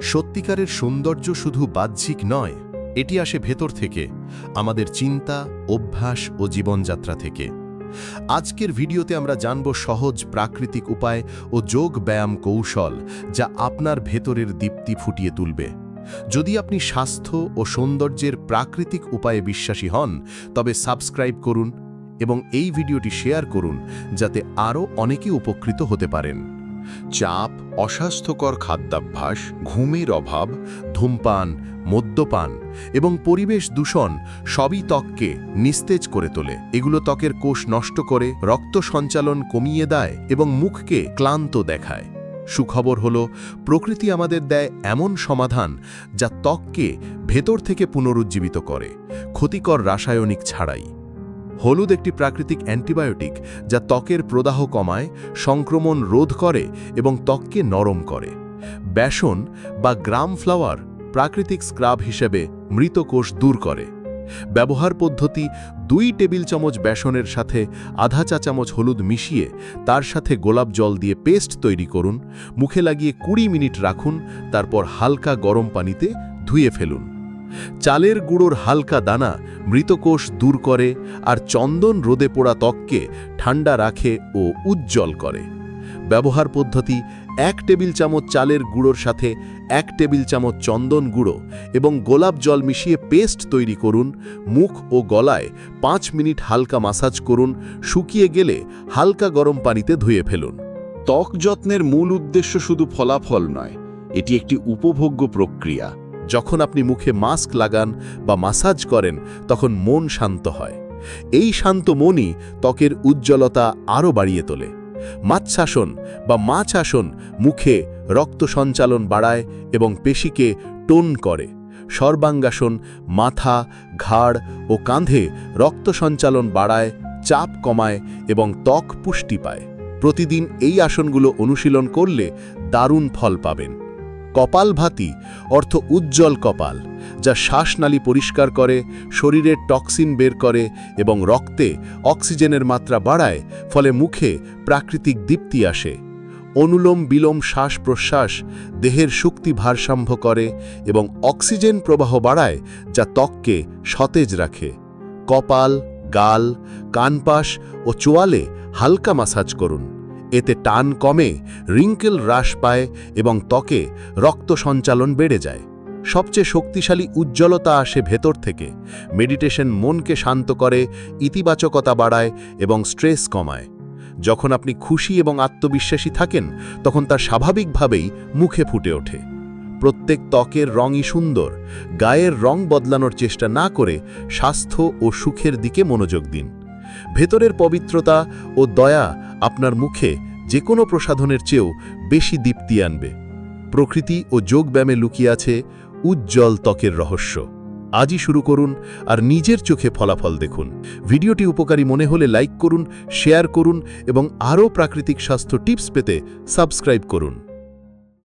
সত্যিকারের সৌন্দর্য শুধু বাহ্যিক নয়, এটি আসে ভেতর থেকে, আমাদের চিন্তা, অভ্যাস ও জীবনযাত্রা থেকে। আজকের ভিডিওতে আমরা জানব সহজ প্রাকৃতিক উপায় ও যোগ ব্যায়াম কৌশল যা আপনার ভেতরের দীপ্তি ফুটিয়ে তুলবে। যদি আপনি স্বাস্থ্য ও সৌন্দর্যের প্রাকৃতিক উপায়ে বিশ্বাসী হন, তবে সাবস্ক্রাইব করুন এবং এই ভিডিওটি শেয়ার করুন, যাতে আরও অনেকে উপকৃত হতে পারেন। চাপ, অস্বাস্থ্যকর খাদ্যাভ্যাস, ঘুমের অভাব, ধূমপান, মদ্যপান এবং পরিবেশ দূষণ সবই ত্বককে নিস্তেজ করে তোলে। এগুলো ত্বকের কোষ নষ্ট করে, রক্ত সঞ্চালন কমিয়ে দেয় এবং মুখকে ক্লান্ত দেখায়। সুখবর হল, প্রকৃতি আমাদের দেয় এমন সমাধান যা ত্বককে ভেতর থেকে পুনরুজ্জীবিত করে, ক্ষতিকর রাসায়নিক ছাড়াই। হলুদ একটি প্রাকৃতিক অ্যান্টিবায়োটিক যা ত্বকের প্রদাহ কমায়, সংক্রমণ রোধ করে এবং ত্বককে নরম করে। বেসন বা গ্রাম ফ্লাওয়ার প্রাকৃতিক স্ক্রাব হিসেবে মৃত কোষ দূর করে। ব্যবহার পদ্ধতি দুই টেবিল চামচ বেসনের সাথে আধা চা চামচ হলুদ মিশিয়ে তার সাথে গোলাপ জল দিয়ে পেস্ট তৈরি করুন, মুখে লাগিয়ে কুড়ি মিনিট রাখুন, তারপর হালকা গরম পানিতে ধুয়ে ফেলুন। চালের গুঁড়োর হালকা দানা মৃতকোষ দূর করে আর চন্দন রোদে পোড়া ত্বককে ঠান্ডা রাখে ও উজ্জ্বল করে। ব্যবহার পদ্ধতি, এক টেবিল চামচ চালের গুঁড়োর সাথে এক টেবিল চামচ চন্দন গুঁড়ো এবং গোলাপ জল মিশিয়ে পেস্ট তৈরি করুন, মুখ ও গলায় পাঁচ মিনিট হালকা মাসাজ করুন, শুকিয়ে গেলে হালকা গরম পানিতে ধুয়ে ফেলুন। ত্বক যত্নের মূল উদ্দেশ্য শুধু ফলাফল নয়, এটি একটি উপভোগ্য প্রক্রিয়া। যখন আপনি মুখে মাস্ক লাগান বা মাসাজ করেন, তখন মন শান্ত হয়। এই শান্ত মনই ত্বকের উজ্জ্বলতা আরও বাড়িয়ে তোলে। মাৎসাসন বা মাছ আসন মুখে রক্ত সঞ্চালন বাড়ায় এবং পেশিকে টোন করে। সর্বাঙ্গাসন মাথা, ঘাড় ও কাঁধে রক্ত সঞ্চালন বাড়ায়, চাপ কমায় এবং ত্বক পুষ্টি পায়। প্রতিদিন এই আসনগুলো অনুশীলন করলে দারুণ ফল পাবেন। কপালভাতি অর্থ উজ্জ্বল কপাল, যা শ্বাসনালী পরিষ্কার করে শরীরের টক্সিন বের করে এবং রক্তে অক্সিজেনের মাত্রা বাড়ায়, ফলে মুখে প্রাকৃতিক দীপ্তি আসে। অনুলোম বিলোম শ্বাস প্রশ্বাস দেহের শক্তি ভারসাম্য করে এবং অক্সিজেন প্রবাহ বাড়ায়, যা ত্বককে সতেজ রাখে। কপাল, গাল কানপাশ ও চোয়ালে হালকা মাসাজ করুন। এতে টান কমে, রিঙ্কেল হ্রাস পায় এবং ত্বকে রক্ত সঞ্চালন বেড়ে যায়। সবচেয়ে শক্তিশালী উজ্জ্বলতা আসে ভেতর থেকে। মেডিটেশন মনকে শান্ত করে, ইতিবাচকতা বাড়ায় এবং স্ট্রেস কমায়। যখন আপনি খুশি এবং আত্মবিশ্বাসী থাকেন, তখন তা স্বাভাবিকভাবেই মুখে ফুটে ওঠে। প্রত্যেক ত্বকের রঙই সুন্দর। গায়ের রং বদলানোর চেষ্টা না করে স্বাস্থ্য ও সুখের দিকে মনোযোগ দিন। ভেতরের পবিত্রতা ও দয়া আপনার মুখে যে কোনো প্রসাধনের চেয়েও বেশি দীপ্তি আনবে। প্রকৃতি ও যোগব্যায়ামে লুকিয়ে আছে উজ্জ্বল ত্বকের রহস্য। আজই শুরু করুন আর নিজের চোখে ফলাফল দেখুন। ভিডিওটি উপকারী মনে হলে লাইক করুন, শেয়ার করুন এবং আরও প্রাকৃতিক স্বাস্থ্য টিপস পেতে সাবস্ক্রাইব করুন।